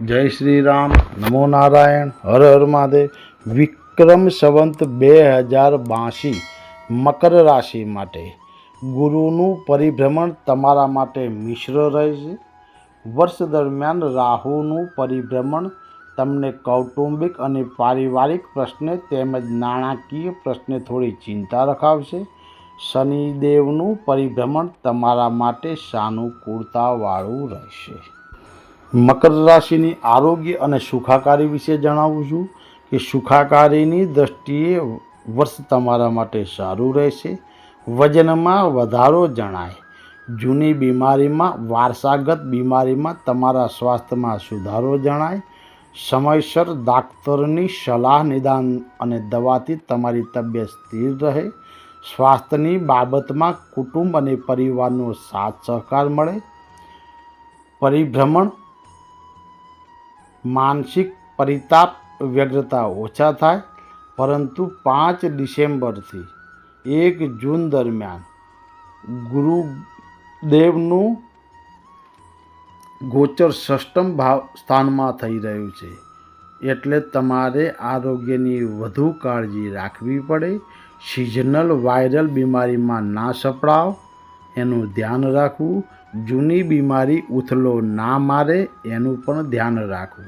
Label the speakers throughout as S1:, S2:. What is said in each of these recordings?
S1: જય શ્રી રામ નમો નારાયણ. હર હર મહાદેવ. વિક્રમ સંવંત બે હજાર બાંસી મકર રાશિ માટે ગુરુનું પરિભ્રમણ તમારા માટે મિશ્ર રહેશે. વર્ષ દરમિયાન રાહુનું પરિભ્રમણ તમને કૌટુંબિક અને પારિવારિક પ્રશ્ને તેમજ નાણાકીય પ્રશ્ને થોડી ચિંતા રખાવશે. શનિદેવનું પરિભ્રમણ તમારા માટે સાનુકૂળતાવાળું રહેશે. મકર રાશિની આરોગ્ય અને સુખાકારી વિશે જણાવું છું કે સુખાકારીની દ્રષ્ટિએ વર્ષ તમારા માટે સારું રહેશે. વજનમાં વધારો જણાય. જૂની બીમારીમાં, વારસાગત બીમારીમાં તમારા સ્વાસ્થ્યમાં સુધારો જણાય. સમયસર ડાક્ટરની સલાહ નિદાન અને દવાથી તમારી તબિયત સ્થિર રહે. સ્વાસ્થ્યની બાબતમાં કુટુંબ અને પરિવારનો સાથ સહકાર મળે. પરિભ્રમણ માનસિક પરિતાપ વ્યગ્રતા ઓછા થાય, પરંતુ પાંચ ડિસેમ્બરથી એક જૂન દરમિયાન ગુરુદેવનું ગોચર ષષ્ટમ ભાવ સ્થાનમાં થઈ રહ્યું છે. એટલે તમારે આરોગ્યની વધુ કાળજી રાખવી પડે. સિઝનલ વાયરલ બીમારીમાં ના સપડાવ. એનું ધ્યાન રાખવું. જૂની બીમારી ઉથલો ના મારે એનું પણ ધ્યાન રાખવું.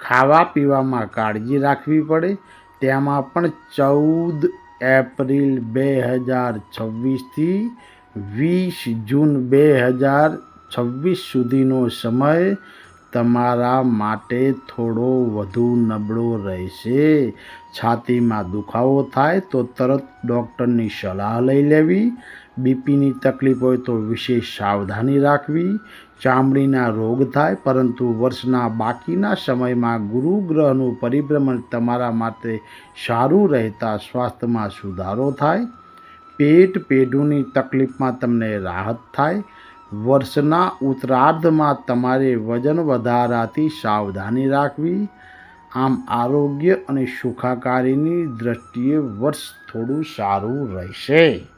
S1: ખાવા પીવામાં કાળજી રાખવી પડે. તેમાં પણ ચૌદ એપ્રિલ બે હજાર છવ્વીસથી વીસ જૂન બે હજાર છવ્વીસ સુધીનો સમય તમારા માટે થોડો વધુ નબળો રહેશે. છાતીમાં દુખાવો થાય તો તરત ડૉક્ટરની સલાહ લઈ લેવી. બીપીની તકલીફ હોય તો વિશેષ સાવધાની રાખવી. ચામડીના રોગ થાય, પરંતુ વર્ષના બાકીના સમયમાં ગુરુ ગ્રહનું પરિભ્રમણ તમારા માટે સારું રહેતા સ્વાસ્થ્યમાં સુધારો થાય. પેટ પેઢુની તકલીફમાં તમને રાહત થાય. વર્ષના ઉત્તરાર્ધમાં તમારે વજન વધારાથી સાવધાની રાખવી. આમ આરોગ્ય અને સુખાકારીની દૃષ્ટિએ વર્ષ થોડું સારું રહેશે.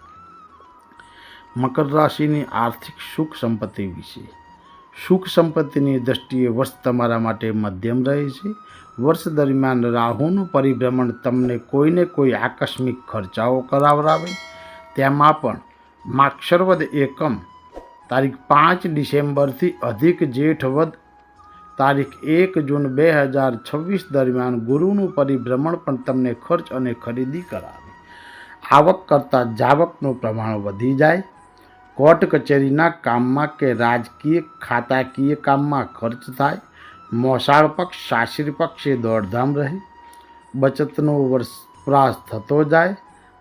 S1: મકર રાશિની આર્થિક સુખ સંપત્તિ વિશે. સુખ સંપત્તિની દ્રષ્ટિએ વર્ષ તમારા માટે મધ્યમ રહે છે. વર્ષ દરમિયાન રાહુનું પરિભ્રમણ તમને કોઈને કોઈ આકસ્મિક ખર્ચાઓ કરાવરાવે. તેમાં પણ માક્ષરવદ એકમ, તારીખ પાંચ ડિસેમ્બરથી અધિક જેઠવદ, તારીખ એક જૂન બે હજાર છવ્વીસ દરમિયાન ગુરુનું પરિભ્રમણ પણ તમને ખર્ચ અને ખરીદી કરાવે. આવક કરતાં જાવકનું પ્રમાણ વધી જાય. કોર્ટ કચેરીના કામમાં કે રાજકીય ખાતાકીય કામમાં ખર્ચ થાય, મોસાળ પક્ષ, સાસરી પક્ષે દોડધામ રહે. બચતનો વપરાશ થતો જાય,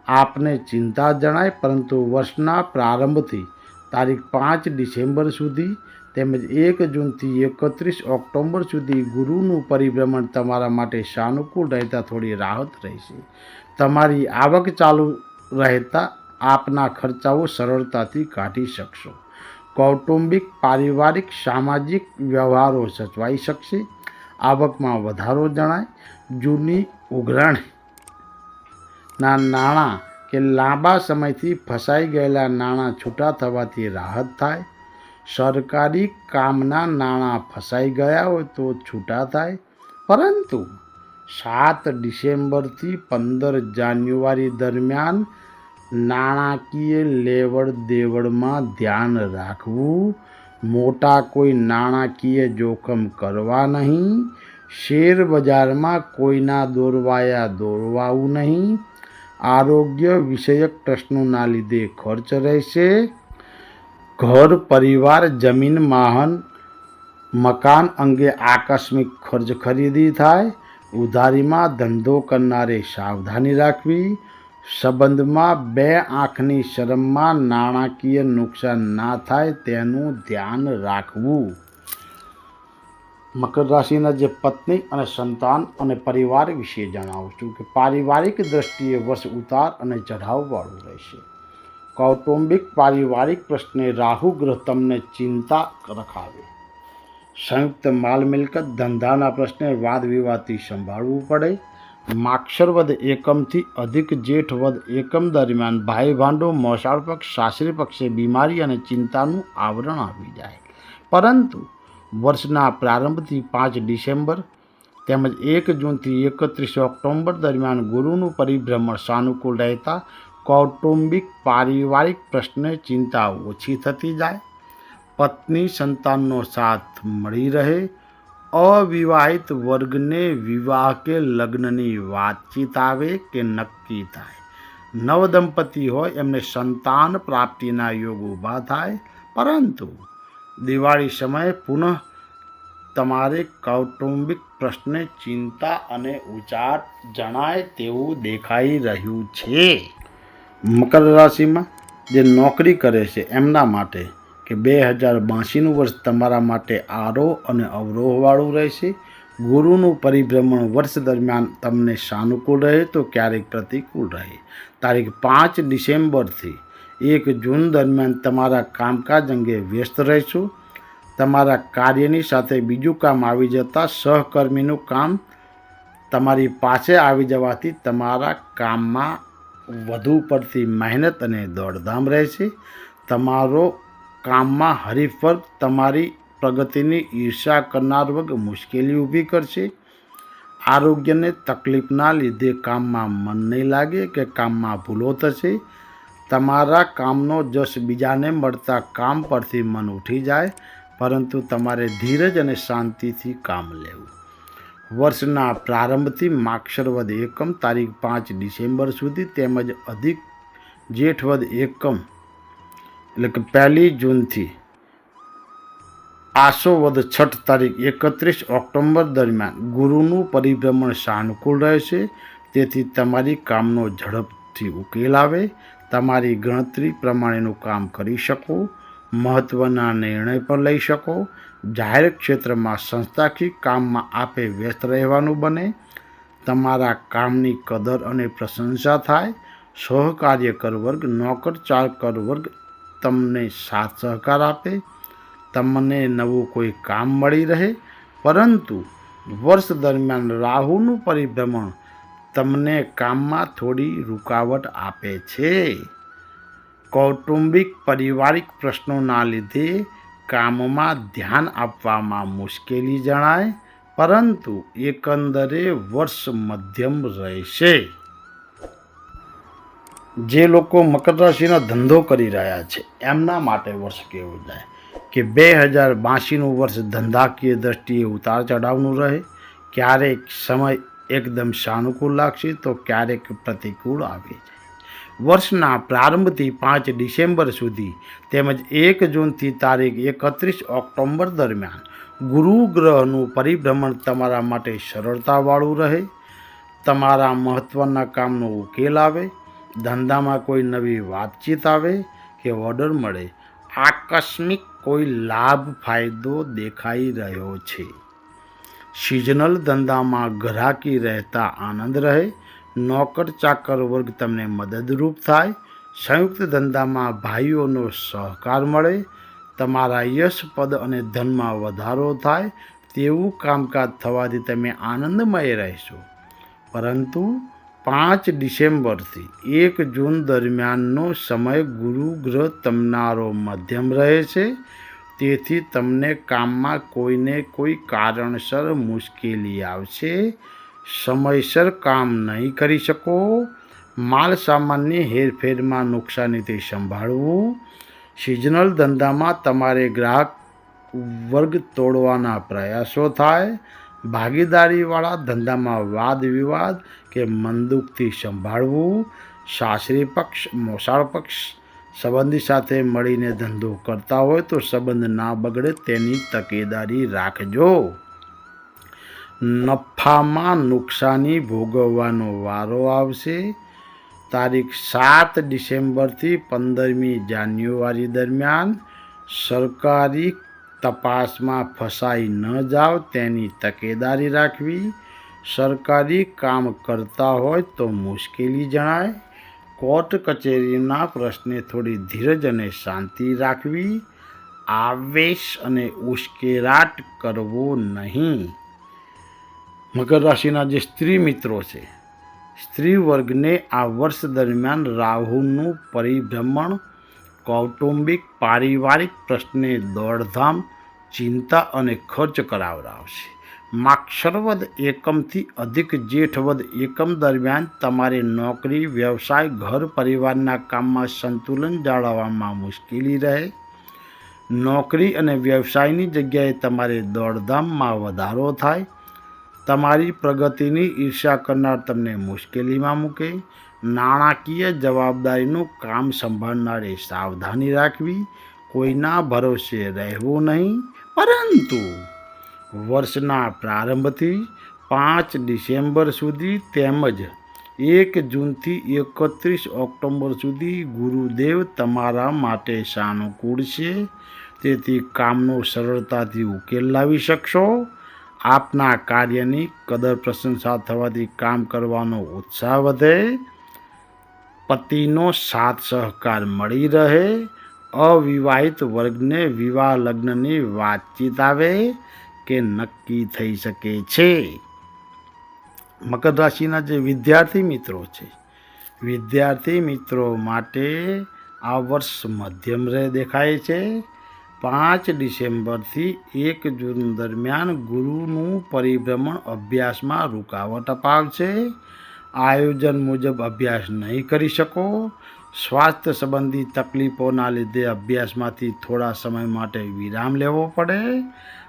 S1: આપને ચિંતા જણાય, પરંતુ વર્ષના પ્રારંભથી તારીખ પાંચ ડિસેમ્બર સુધી તેમજ એક જૂનથી એકત્રીસ ઓક્ટોબર સુધી ગુરુનું પરિભ્રમણ તમારા માટે સાનુકૂળ રહેતા થોડી રાહત રહેશે. તમારી આવક ચાલુ રહેતા આપના ખર્ચાઓ સરળતાથી કાઢી શકશો. કૌટુંબિક, પારિવારિક, સામાજિક વ્યવહારો સચવાઈ શકશે. આવકમાં વધારો જણાય. જૂની ઉઘરાણીના નાણાં કે લાંબા સમયથી ફસાઈ ગયેલા નાણાં છૂટા થવાથી રાહત થાય. સરકારી કામના નાણાં ફસાઈ ગયા હોય તો છૂટા થાય. પરંતુ સાત ડિસેમ્બરથી પંદર જાન્યુઆરી દરમિયાન નાણાકીય લેવડ દેવડમાં ધ્યાન રાખવું. મોટા કોઈ નાણાકીય જોખમ કરવા નહીં. શેર બજારમાં કોઈના દોરવાયા દોરવાવું નહીં. આરોગ્ય વિષયક પ્રશ્નોના લીધે ખર્ચ રહેશે. ઘર, પરિવાર, જમીન, વાહન, મકાન અંગે આકસ્મિક ખર્ચ ખરીદી થાય. ઉધારીમાં ધંધો કરનારે સાવધાની રાખવી. સંબંધમાં બે આંખની શરમમાં નાણાકીય નુકસાન ના થાય તેનું ધ્યાન રાખવું. મકર રાશિના જે પત્ની અને સંતાન અને પરિવાર વિશે જણાવું છું કે પારિવારિક દ્રષ્ટિએ વર્ષ ઉતાર અને ચઢાવવાળું રહેશે. કૌટુંબિક પારિવારિક પ્રશ્ને રાહુ ગ્રહ તમને ચિંતા રખાવે. સંયુક્ત માલ મિલકત ધંધાના પ્રશ્ને વાદ વિવાદથી સંભાળવું પડે. માક્ષરવદ એકમથી અધિક જેઠવદ એકમ દરમિયાન ભાઈ ભાંડો મોસાળ પક્ષ, સાસરી પક્ષે બીમારી અને ચિંતાનું આવરણ આવી જાય. પરંતુ વર્ષના પ્રારંભથી પાંચ ડિસેમ્બર તેમજ એક જૂનથી એકત્રીસ ઓક્ટોબર દરમિયાન ગુરુનું પરિભ્રમણ સાનુકૂળ રહેતા કૌટુંબિક, પારિવારિક પ્રશ્ને ચિંતા ઓછી થતી જાય. પત્ની, સંતાનનો સાથ મળી રહે. અવિવાહિત વર્ગને વિવાહ કે લગ્નની વાતચીત આવે કે નક્કી થાય. નવદંપતિ હોય, એમને સંતાન પ્રાપ્તિના યોગ ઊભા થાય. પરંતુ દિવાળી સમયે પુનઃ તમારે કૌટુંબિક પ્રશ્ને, ચિંતા અને ઉચાટ જણાય તેવું દેખાઈ રહ્યું છે. મકર રાશિમાં જે નોકરી કરે છે, એમના માટે કે બે હજાર બાંસીનું વર્ષ તમારા માટે આરોહ અને અવરોહવાળું રહેશે. ગુરુનું પરિભ્રમણ વર્ષ દરમિયાન તમને સાનુકૂળ રહે તો ક્યારેક પ્રતિકૂળ રહે. તારીખ પાંચ ડિસેમ્બરથી એક જૂન દરમિયાન તમારા કામકાજ અંગે વ્યસ્ત રહેશું. તમારા કાર્યની સાથે બીજું કામ આવી જતાં સહકર્મીનું કામ તમારી પાસે આવી જવાથી તમારા કામમાં વધુ પડતી મહેનત અને દોડધામ રહેશે. તમારો કામમાં હરીફ તમારી પ્રગતિની ઈર્ષા કરનાર વર્ગ મુશ્કેલી ઊભી કરશે. આરોગ્યને તકલીફના લીધે કામમાં મન નહીં લાગે કે કામમાં ભૂલો થશે. તમારા કામનો જશ બીજાને મળતા કામ પરથી મન ઉઠી જાય, પરંતુ તમારે ધીરજ અને શાંતિથી કામ લેવું. વર્ષના પ્રારંભથી માક્ષરવદ એકમ તારીખ પાંચ ડિસેમ્બર સુધી તેમજ અધિક જેઠવદ એકમ એટલે કે પહેલી જૂનથી આસોવદ છઠ તારીખ એકત્રીસ ઓક્ટોબર દરમિયાન ગુરુનું પરિભ્રમણ સાનુકૂળ રહેશે. તેથી તમારી કામનો ઝડપથી ઉકેલ આવે. તમારી ગણતરી પ્રમાણેનું કામ કરી શકો. મહત્ત્વના નિર્ણય પણ લઈ શકો. જાહેર ક્ષેત્રમાં સંસ્થાકીય કામમાં આપે વ્યસ્ત રહેવાનું બને. તમારા કામની કદર અને પ્રશંસા થાય. સહકાર્યકર વર્ગ, નોકર ચારકર વર્ગ તમને સાથ સહકાર આપે, તમને નવું કોઈ કામ મળી રહે, પરંતુ વર્ષ દરમિયાન રાહુનું પરિભ્રમણ તમને કામમાં થોડી રૂકાવટ આપે છે. કૌટુંબિક, પારિવારિક પ્રશ્નોના લીધે કામમાં ધ્યાન આપવામાં મુશ્કેલી જણાય, પરંતુ એકંદરે વર્ષ મધ્યમ રહેશે. જે લોકો મકર રાશિના ધંધો કરી રહ્યા છે, એમના માટે વર્ષ કેવું જાય? કે બે હજાર બાંસીનું વર્ષ ધંધાકીય દ્રષ્ટિએ ઉતાર ચઢાવનું રહે? ક્યારેક સમય એકદમ સાનુકૂળ લાગશે તો ક્યારેક પ્રતિકૂળ આવે છે. વર્ષના પ્રારંભથી પાંચ ડિસેમ્બર સુધી તેમજ એક જૂનથી તારીખ એકત્રીસ ઓક્ટોબર દરમિયાન ગુરુ ગ્રહનું પરિભ્રમણ તમારા માટે સરળતાવાળું રહે, તમારા મહત્ત્વના કામનો ઉકેલ આવે ધંધામાં કોઈ નવી વાતચીત આવે કે ઓર્ડર મળે, આકસ્મિક કોઈ લાભ ફાયદો દેખાઈ રહ્યો છે. સિઝનલ ધંધામાં ગ્રાહકી રહેતા આનંદ રહે નોકર ચાકર વર્ગ તમને મદદરૂપ થાય, સંયુક્ત ધંધામાં ભાઈઓનો સહકાર મળે, તમારા યશ, પદ અને ધનમાં વધારો થાય, તેવું કામકાજ થવાથી તમે આનંદમય રહેશો. પરંતુ પાંચ ડિસેમ્બરથી એક જૂન દરમિયાનનો સમય ગુરુ ગ્રહ તમનારો મધ્યમ રહે છે. તેથી તમને કામમાં કોઈને કોઈ કારણસર મુશ્કેલી આવશે. સમયસર કામ નહીં કરી શકો. માલ સામાનની હેરફેરમાં નુકસાનીથી સંભાળવું. સિઝનલ ધંધામાં તમારે ગ્રાહક વર્ગ તોડવાના પ્રયાસો થાય. ભાગીદારીવાળા ધંધામાં વાદ વિવાદ કે મંદુકથી સંભાળવું, સાસરી પક્ષ, મોસાળ પક્ષ સંબંધી સાથે મળીને ધંધો કરતા હોય તો સંબંધ ના બગડે તેની તકેદારી રાખજો. નફામાં નુકસાની ભોગવવાનો વારો આવશે. તારીખ સાત ડિસેમ્બરથી પંદરમી જાન્યુઆરી દરમિયાન સરકારી તપાસમાં ફસાઈ ન જાઓ તેની તકેદારી રાખવી. સરકારી કામ કરતા હોય તો મુશ્કેલી જણાય. કોર્ટ કચેરીના પ્રશ્ને થોડી ધીરજ અને શાંતિ રાખવી. આવેશ અને ઉશ્કેરાટ કરવો નહીં. મકર રાશિના જે સ્ત્રી મિત્રો છે સ્ત્રી વર્ગને આ વર્ષ દરમિયાન રાહુનું પરિભ્રમણ, કૌટુંબિક, પારિવારિક પ્રશ્ને દોડધામ ચિંતા અને ખર્ચ કરાવડાવશે. માક્ષરવદ એકમથી અધિક જેઠવદ એકમ દરમિયાન તમારી નોકરી, વ્યવસાય, ઘર, પરિવારના કામમાં સંતુલન જાળવવામાં મુશ્કેલી રહે. નોકરી અને વ્યવસાયની જગ્યાએ તમારે દોડધામમાં વધારો થાય. તમારી પ્રગતિની ઈર્ષા કરનાર તમને મુશ્કેલીમાં મૂકે. નાણાકીય જવાબદારીનું કામ સંભાળનારે સાવધાની રાખવી. કોઈના ભરોસે રહેવું નહીં. પરંતુ વર્ષના પ્રારંભથી પાંચ ડિસેમ્બર સુધી તેમજ એક જૂનથી એકત્રીસ ઓક્ટોબર સુધી ગુરુદેવ તમારા માટે સાનુકૂળ છે. તેથી કામનો સરળતાથી ઉકેલ લાવી શકશો. આપના કાર્યની કદર પ્રશંસા થવાથી કામ કરવાનો ઉત્સાહ વધે. પતિનો સાથ સહકાર મળી રહે. અવિવાહિત વર્ગને વિવાહ લગ્નની વાતચીત આવે કે નક્કી થઈ શકે છે? મકર રાશિના જે વિદ્યાર્થી મિત્રો છે, વિદ્યાર્થી મિત્રો માટે આ વર્ષ મધ્યમ રહે દેખાય છે. પાંચ ડિસેમ્બરથી એક જૂન દરમિયાન ગુરુનું પરિભ્રમણ અભ્યાસમાં રૂકાવટ અપાવશે. આયોજન મુજબ અભ્યાસ નહીં કરી શકો. સ્વાસ્થ્ય સંબંધી તકલીફોના લીધે અભ્યાસમાંથી થોડા સમય માટે વિરામ લેવો પડે.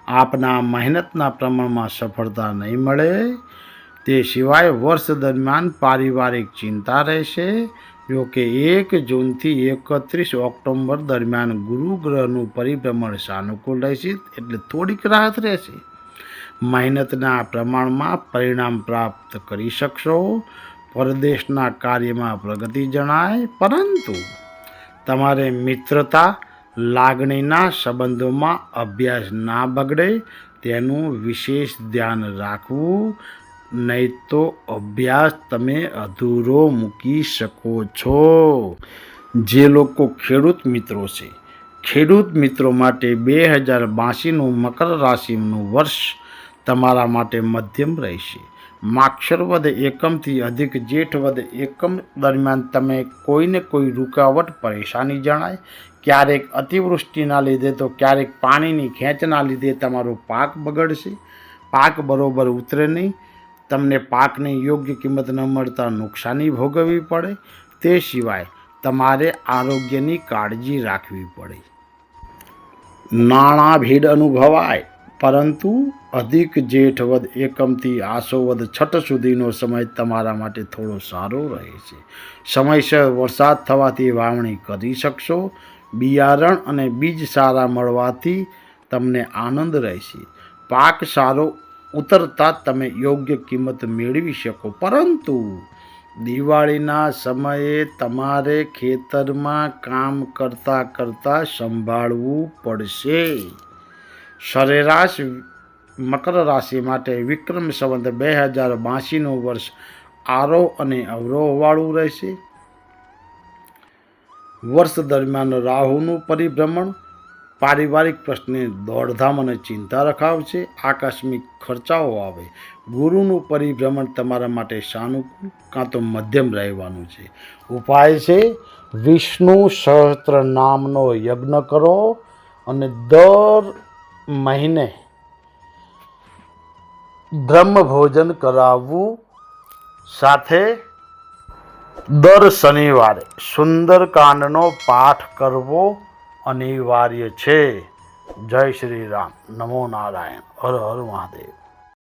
S1: આપના મહેનતના પ્રમાણમાં સફળતા નહીં મળે. તે સિવાય વર્ષ દરમિયાન પારિવારિક ચિંતા રહેશે. જો કે એક જૂનથી એકત્રીસ ઓક્ટોબર દરમિયાન ગુરુ ગ્રહનું પરિભ્રમણ સાનુકૂળ રહેશે એટલે થોડીક રાહત રહેશે. મહેનતના પ્રમાણમાં પરિણામ પ્રાપ્ત કરી શકશો. પરદેશના કાર્યમાં પ્રગતિ જણાય, પરંતુ તમારે મિત્રતા, લાગણીના સંબંધોમાં અભ્યાસ ના બગડે તેનું વિશેષ ધ્યાન રાખવું, નહીં તો અભ્યાસ તમે અધૂરો મૂકી શકો છો. જે લોકો ખેડૂત મિત્રો છે, ખેડૂત મિત્રો માટે બે હજાર બાસીનું મકર રાશિનું વર્ષ તમારા માટે મધ્યમ રહેશે. માક્ષર વદ એકમથી અધિક જેઠવદ એકમ દરમિયાન તમે કોઈને કોઈ રૂકાવટ પરેશાની જણાય? ક્યારેક અતિવૃષ્ટિના લીધે તો ક્યારેક પાણીની ખેંચના લીધે તમારો પાક બગડશે? પાક બરોબર ઉતરે નહીં. તમને પાકની યોગ્ય કિંમત ન મળતા નુકસાની ભોગવવી પડે. તે સિવાય તમારે આરોગ્યની કાળજી રાખવી પડે. નાણાં ભીડ અનુભવાય, પરંતુ અધિક જેઠ વધ એકમથી આસો વધ છઠ સુધીનો સમય તમારા માટે થોડો સારો રહે છે. સમયસર વરસાદ થવાથી વાવણી કરી શકશો. બિયારણ અને બીજ સારા મળવાથી તમને આનંદ રહેશે. પાક સારો ઉતરતા તમે યોગ્ય કિંમત મેળવી શકો. પરંતુ દિવાળીના સમયે તમારે ખેતરમાં કામ કરતાં કરતાં સંભાળવું પડશે. સરેરાશ મકર રાશિ માટે વિક્રમ સંવંત બે હજાર બાસીનું વર્ષ આરોહ અને અવરોહવાળું રહેશે. વર્ષ દરમિયાન રાહુનું પરિભ્રમણ, પારિવારિક પ્રશ્ને દોડધામ અને ચિંતા રખાવશે, આકસ્મિક ખર્ચાઓ આવે, ગુરુનું પરિભ્રમણ તમારા માટે સાનુકૂળ કાં તો મધ્યમ રહેવાનું છે. ઉપાય છે, વિષ્ણુ સહસ્ત્ર નામનો યજ્ઞ કરો અને દર મહિને બ્રહ્મ ભોજન કરાવવું સાથે દર શનિવારે સુંદરકાંડનો પાઠ કરવો અનિવાર્ય છે. જય શ્રી રામ. નમો નારાયણ. હર હર મહાદેવ.